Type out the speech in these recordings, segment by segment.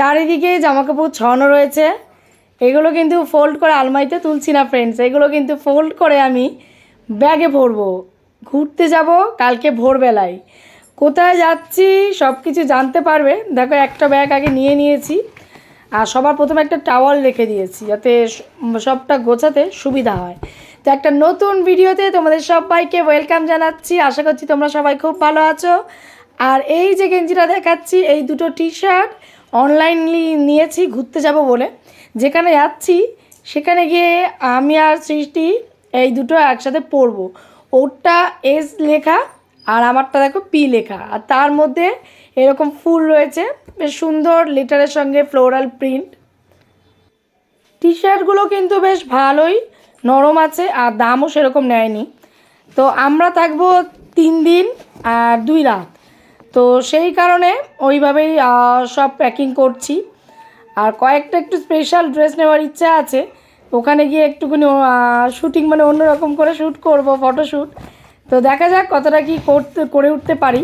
চারিদিকে জামা কাপড় ছড়ানো রয়েছে। এগুলো কিন্তু ফোল্ড করে আলমারিতে তুলছি না ফ্রেন্ডস এগুলো কিন্তু ফোল্ড করে আমি ব্যাগে ভরবো। ঘুরতে যাব কালকে ভোরবেলায়। কোথায় যাচ্ছি সব কিছু জানতে পারবে। দেখো, একটা ব্যাগ আগে নিয়ে নিয়েছি। আর সবার প্রথমে একটা টাওয়াল রেখে দিয়েছি যাতে সবটা গোছাতে সুবিধা হয়। তো একটা নতুন ভিডিওতে তোমাদের সবাইকে ওয়েলকাম জানাচ্ছি। আশা করছি তোমরা সবাই খুব ভালো আছো। আর এই যে গেঞ্জিটা দেখাচ্ছি, এই দুটো টি শার্ট অনলাইনলি নিয়েছি, ঘুরতে যাব বলে। যেখানে যাচ্ছি, সেখানে গিয়ে আমি আর সৃষ্টি এই দুটো একসাথে পরবো ওরটা এস লেখা আর আমারটা দেখো পি লেখা। আর তার মধ্যে এরকম ফুল রয়েছে, বেশ সুন্দর লেটারের সঙ্গে ফ্লোরাল প্রিন্ট টি শার্টগুলো কিন্তু বেশ ভালোই নরম আছে আর দামও সেরকম নেয়নি। তো আমরা থাকব তিন দিন আর দুই রাত। তো সেই কারণে ওইভাবেই সব প্যাকিং করছি। আর কয়েকটা একটু স্পেশাল ড্রেস নেওয়ার ইচ্ছা আছে। ওখানে গিয়ে একটুখানি শুটিং মানে অন্যরকম করে শ্যুট করব ফটোশ্যুট তো দেখা যাক কতটা কি করতে, করে উঠতে পারি।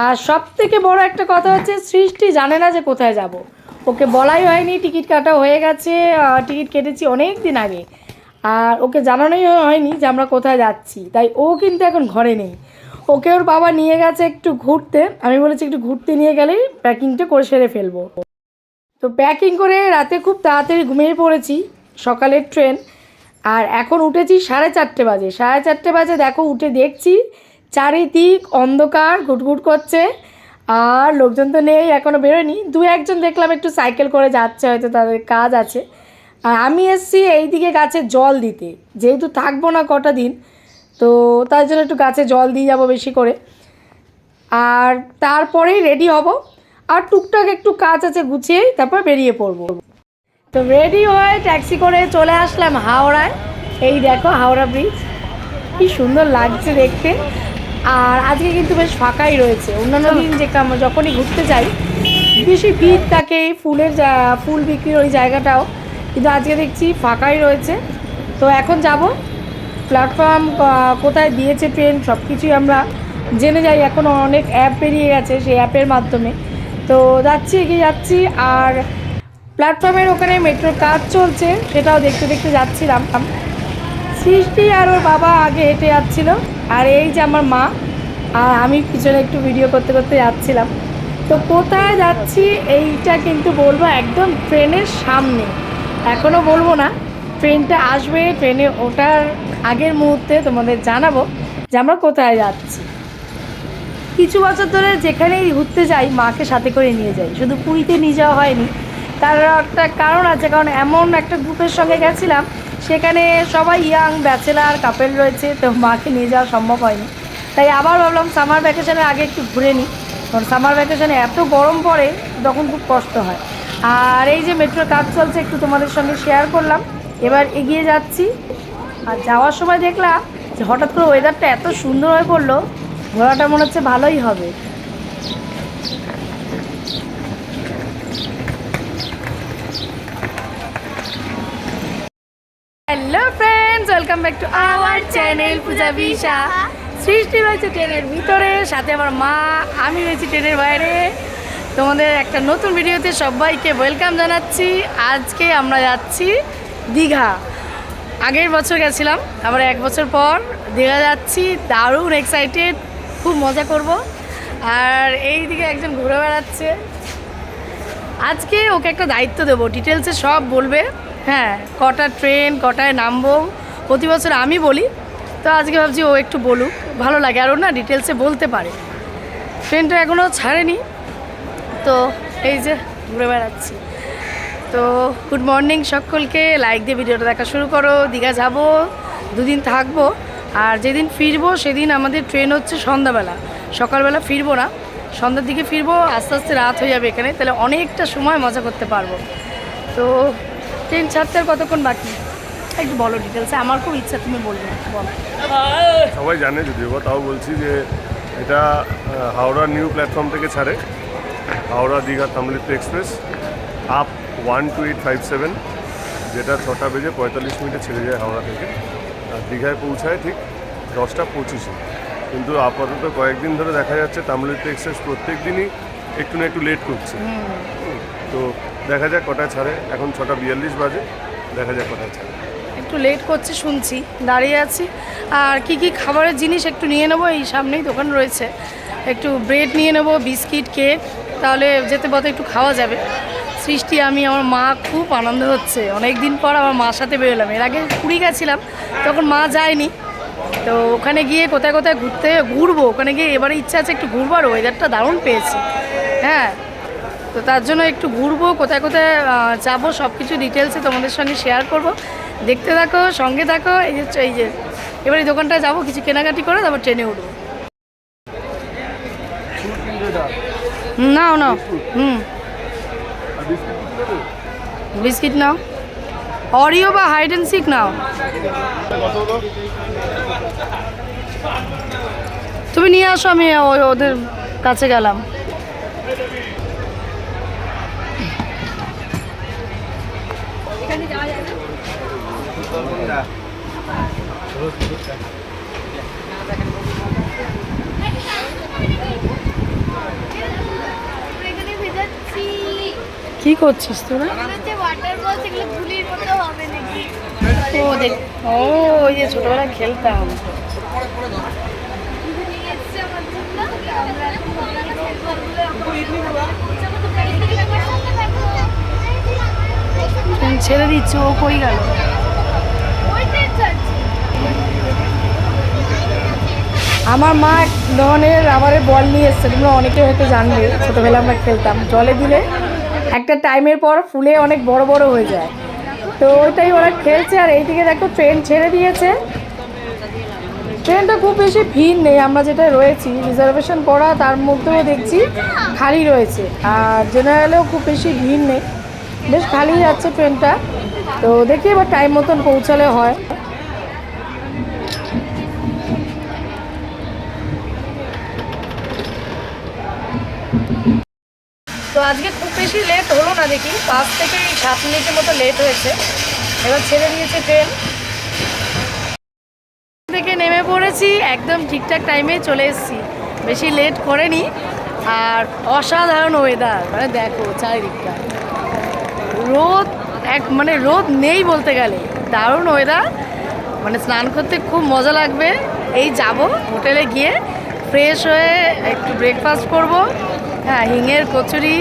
আর সব থেকে বড় একটা কথা হচ্ছে, সৃষ্টি জানে না যে কোথায় যাব। ওকে বলাই হয়নি, টিকিট কাটা হয়ে গেছে টিকিট কেটেছি অনেক দিন আগে। আর ওকে জানানোই হয়নি যে আমরা কোথায় যাচ্ছি। তাই ও কিন্তু এখন ঘরে নেই। ওকে ওর বাবা নিয়ে গেছে একটু ঘুরতে। আমি বলেছি একটু ঘুরতে নিয়ে গেলেই প্যাকিংটা করে সেরে ফেলব। তো প্যাকিং করে রাতে খুব তাড়াতাড়ি ঘুমিয়ে পড়েছি, সকালের ট্রেন। আর এখন উঠেছি সাড়ে চারটে বাজে। সাড়ে চারটে বাজে দেখো, উঠে দেখছি চারিদিক অন্ধকার, ঘুটঘুট করছে। আর লোকজন তো নেই এখনও বেরোয়নি। দু একজন দেখলাম একটু সাইকেল করে যাচ্ছে, হয়তো তাদের কাজ আছে। আর আমি এসছি এইদিকে গাছে জল দিতে। যেহেতু থাকব না কটা দিন তো তার জন্য একটু গাছে জল দিয়ে যাব বেশি করে। আর তারপরেই রেডি হব। আর টুকটাক একটু কাজ আছে গুছিয়েই তারপর বেরিয়ে পড়ব। তো রেডি হয়ে ট্যাক্সি করে চলে আসলাম হাওড়ায়। এই দেখো হাওড়া ব্রিজ কি সুন্দর লাগছে দেখতে। আর আজকে কিন্তু বেশ ফাঁকাই রয়েছে। অন্যান্য দিন যে যখনই ঘুরতে যাই, বেশি ভিড় থাকে ফুলের ফুল বিক্রির ওই জায়গাটাও। কিন্তু আজকে দেখছি ফাঁকাই রয়েছে। তো এখন যাব প্ল্যাটফর্ম কোথায় দিয়েছে ট্রেন সব কিছুই আমরা জেনে যাই। এখন অনেক অ্যাপ বেরিয়ে গেছে সেই অ্যাপের মাধ্যমে। তো যাচ্ছি, এগিয়ে যাচ্ছি। আর প্ল্যাটফর্মের ওখানে মেট্রোর কাজ চলছে, সেটাও দেখতে দেখতে যাচ্ছিলাম। সৃষ্টি আর ওর বাবা আগে হেঁটে যাচ্ছিল, আর এই যে আমার মা, আর আমি পিছনে একটু ভিডিও করতে করতে যাচ্ছিলাম। তো কোথায় যাচ্ছি, এইটা কিন্তু বলব একদম ট্রেনের সামনে। এখনও বলব না। ট্রেনটা আসবে, ট্রেনে ওঠার আগের মুহূর্তে তোমাদের জানাব যে আমরা কোথায় যাচ্ছি। কিছু বছর ধরে যেখানেই ঘুরতে যাই, মাকে সাথে করে নিয়ে যাই। শুধু পুরীতে নিয়ে যাওয়া হয়নি। তার একটা কারণ আছে, কারণ এমন একটা গ্রুপের সঙ্গে গেছিলাম, সেখানে সবাই ইয়াং, ব্যাচেলার, কাপেল রয়েছে, তো মাকে নিয়ে যাওয়া সম্ভব হয়নি। তাই আবার ভাবলাম সামার ভ্যাকেশনের আগে একটু ঘুরে নিই। কারণ সামার ভ্যাকেশনে এত গরম পড়ে, তখন খুব কষ্ট হয়। আর এই যে মেট্রোর কাজ চলছে, একটু তোমাদের সঙ্গে শেয়ার করলাম। এবার এগিয়ে যাচ্ছি। আর যাওয়ার সময় দেখলাম যে হঠাৎ করে ওয়েদারটা এত সুন্দর হয়ে পড়ল, ঘোরাটা মনে হচ্ছে ভালোই হবে। Hello friends welcome back to our channel পূজা বিশা সৃষ্টি রয়েছে ট্রেনের ভিতরে, সাথে আমার মা, আমি রয়েছি ট্রেনের বাইরে। তোমাদের একটা নতুন ভিডিওতে সবাইকে ওয়েলকাম জানাচ্ছি। আজকে আমরা যাচ্ছি দীঘা। আগের বছর গেছিলাম আবার এক বছর পর দীঘা যাচ্ছি, দারুণ এক্সাইটেড খুব মজা করব। আর এই দিকে একজন ঘুরে বেড়াচ্ছে। আজকে ওকে একটা দায়িত্ব দেবো ডিটেলসে সব বলবে। হ্যাঁ কটা ট্রেন কটায় নামবো, প্রতি বছর আমি বলি। তো আজকে ভাবছি ও একটু বলুক, ভালো লাগে। আর ও না ডিটেলসে বলতে পারে। ট্রেনটা এখনও ছাড়েনি। তো এই যে ঘুরে বেড়াচ্ছি। তো গুড মর্নিং সকলকে। লাইক দিয়ে ভিডিওটা দেখা শুরু করো। দীঘা যাব, দুদিন থাকব, আর যেদিন ফিরবো সেদিন আমাদের ট্রেন হচ্ছে সন্ধ্যাবেলা। সকালবেলা ফিরবো না, সন্ধ্যার দিকে ফিরবো, আস্তে আস্তে রাত হয়ে যাবে এখানে, তাহলে অনেকটা সময় মজা করতে পারব। তো ট্রেন ছাড়তে আর কতক্ষণ বাকি? একটু বলো ডিটেলসে আমার খুব ইচ্ছা, তুমি বলবে বলো। সবাই জানে যদিও তাও বলছি যে এটা হাওড়া নিউ প্ল্যাটফর্ম থেকে ছাড়ে Howrah Digha Tamralipta express up one two eight five seven যেটা ছটা বেজে পঁয়তাল্লিশ মিনিটে ছেড়ে যায় হাওড়া থেকে। আর দীঘায় পৌঁছায় ঠিক দশটা পঁচিশে। কিন্তু আপাতত কয়েকদিন ধরে দেখা যাচ্ছে তামলিপ্ত এক্সপ্রেস প্রত্যেক দিনই একটু না একটু লেট করছে। হুম। তো দেখা যাক কটায় ছাড়ে। এখন ছটা বিয়াল্লিশ বাজে দেখা যাক কটায় ছাড়ে। একটু লেট করছে শুনছি। দাঁড়িয়ে আছি। আর কি কি খাবারের জিনিস একটু নিয়ে নেব? এই সামনেই দোকান রয়েছে। একটু ব্রেড নিয়ে নেব বিস্কিট কেক তাহলে যেতে পথে একটু খাওয়া যাবে। সৃষ্টি আমি আমার মা খুব আনন্দ হচ্ছে। অনেক দিন পর আমার মার সাথে বেরোলাম। এর আগে পুরী গেছিলাম তখন মা যায়নি। তো ওখানে গিয়ে কোথায় কোথায় ঘুরতে ঘুরবো ওখানে গিয়ে এবারে ইচ্ছা আছে একটু ঘুরবার ওয়েদারটা দারুণ পেয়েছি। হ্যাঁ তো তার জন্য একটু ঘুরবো কোথায় কোথায় যাব সব কিছু ডিটেলসে তোমাদের সঙ্গে শেয়ার করব। দেখতে থাকো সঙ্গে থাকো এই যে এই যে এবার এই দোকানটায় যাব কিছু কেনাকাটি করে তারপর ট্রেনে উঠবো। নাও নাও। হুম। বিস্কিট নাও। অরিও বা হাইড অ্যান্ড সিক নাও। তুমি নিয়ে আসো আমি ওদের কাছে গেলাম এখানে ভেজাচ্ছি কি করছিস তোরা? ও দেখ ও ওই যে ছোটবেলায় খেলতাম। ছেড়ে দিচ্ছ ও কই গেল? আমার মা এক ধরনের রাবারের বল নিয়ে এসছে তোমরা অনেকে হয়তো জানবে ছোটোবেলা আমরা খেলতাম। জলে দিলে একটা টাইমের পর ফুলে অনেক বড় বড় হয়ে যায়। তো ওইটাই ওরা খেলছে আর এইদিকে দেখো ট্রেন ছেড়ে দিয়েছে। ট্রেনটা খুব বেশি ভিড় নেই, আমরা যেটা রয়েছি রিজার্ভেশন করা, তার মধ্যেও দেখছি খালি রয়েছে। আর জেনারেলেও খুব বেশি ভিড় নেই। বেশ খালি যাচ্ছে ট্রেনটা। তো দেখি এবার টাইম মতন পৌঁছালে হয়। তো আজকে না দেখি। পাঁচ থেকে সাত মিনিটের মতো লেট হয়েছে। এবার ছেড়ে দিয়েছে ট্রেন থেকে নেমে পড়েছি, একদম ঠিকঠাক টাইমে চলে এসেছি। বেশি লেট করেনি। আর অসাধারণ ওয়েদার মানে দেখো চারিদিকটা। রোদ এক মানে রোদ নেই বলতে গেলে। দারুণ ওয়েদার মানে স্নান করতে খুব মজা লাগবে। এই যাব হোটেলে গিয়ে। ফ্রেশ হয়ে একটু ব্রেকফাস্ট করব। হ্যাঁ হিঙের কচুরি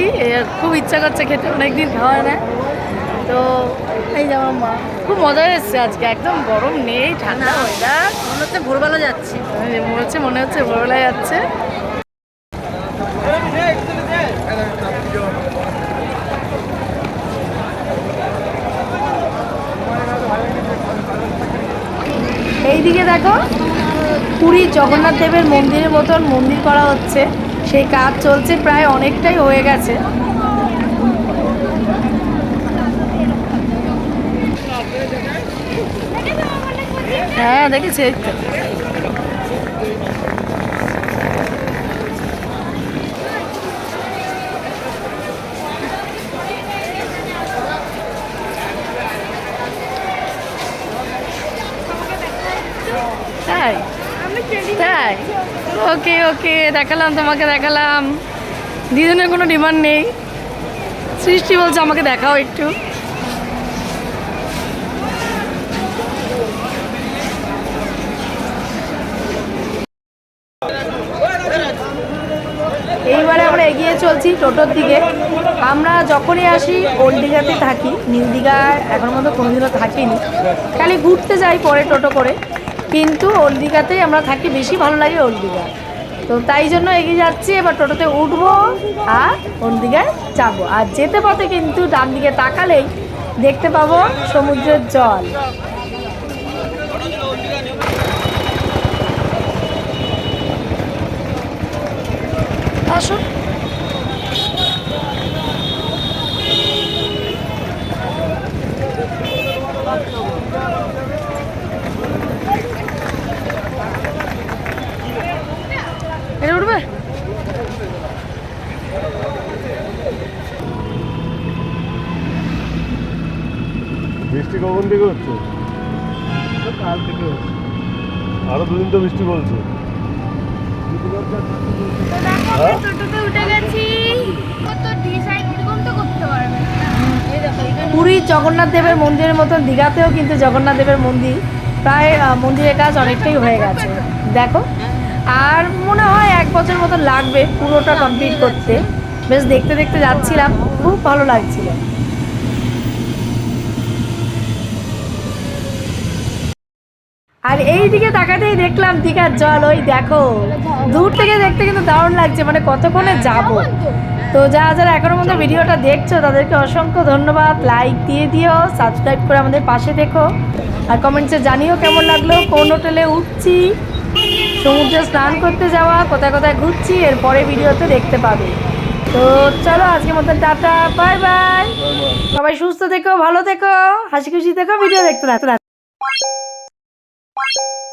খুব ইচ্ছা করছে খেতে অনেকদিন খাওয়া না। তো এই যে আমার মা খুব মজা এসছে আজকে একদম গরম নেই ঠান্ডা ওয়েদার মনে হচ্ছে ভোরবেলা যাচ্ছে। মনে হচ্ছে মনে হচ্ছে ভোরবেলা যাচ্ছে। এইদিকে দেখো পুরী জগন্নাথ দেবের মন্দিরের মতন মন্দির করা হচ্ছে। সেই কাজ চলছে প্রায় অনেকটাই হয়ে গেছে। হ্যাঁ দেখেছি এই তো। তাই তাই ওকে ওকে দেখালাম, তোমাকে দেখালাম। দিদুনের কোনো ডিমান্ড নেই। সৃষ্টি বলছে আমাকে দেখাও একটু। এইবারে আমরা এগিয়ে চলছি টোটোর দিকে। আমরা যখনই আসি ওল্ড দীঘাতে থাকি। নিউ দীঘায় এখন মতো কোনোদিনও থাকিনি। খালি ঘুরতে যাই পরে টোটো করে। কিন্তু ওল্ড দীঘাতেই আমরা থাকি, বেশি ভালো লাগে ওল্ড দীঘা। তো তাই জন্য এগিয়ে যাচ্ছি, এবার টোটোতে উঠবো আর ওল্ড দীঘায় যাব। আর যেতে পথে কিন্তু ডান দিকে তাকালেই দেখতে পাবো সমুদ্রের জল। আসো এটা উঠবে বৃষ্টি কখন থেকে হচ্ছে কাল থেকে হচ্ছে আরও দুদিন তো বৃষ্টি বলছে করতে পারবে জগন্নাথ দেবের মন্দিরের মতন দীঘাতেও কিন্তু জগন্নাথ দেবের মন্দির, প্রায় মন্দিরের কাজ অনেকটাই হয়ে গেছে। দেখো, আর মনে হয় এক বছর মতো লাগবে পুরোটা কমপ্লিট করতে। বেশ দেখতে দেখতে যাচ্ছিলাম, খুব ভালো লাগছিল। আর এই দিকে তাকাতেই দেখলাম দীঘার জল ওই দেখো। দূর থেকে দেখতে কিন্তু দারুণ লাগছে মানে কতক্ষণে যাব? তো যারা যারা এখনও মধ্যে ভিডিওটা দেখছ তাদেরকে অসংখ্য ধন্যবাদ। লাইক দিয়ে দিও সাবস্ক্রাইব করে আমাদের পাশে দেখো আর কমেন্টসে জানিও কেমন লাগল কোন হোটেলে উঠছি সমুদ্রে স্নান করতে যাওয়া কোথায় কোথায় ঘুরছি এরপরে ভিডিওতে দেখতে পাবে। তো চলো আজকের মতো টাটা বাই বাই সবাই সুস্থ থেকো ভালো থেকো হাসি খুশি থেকো ভিডিও দেখতে থাকো। you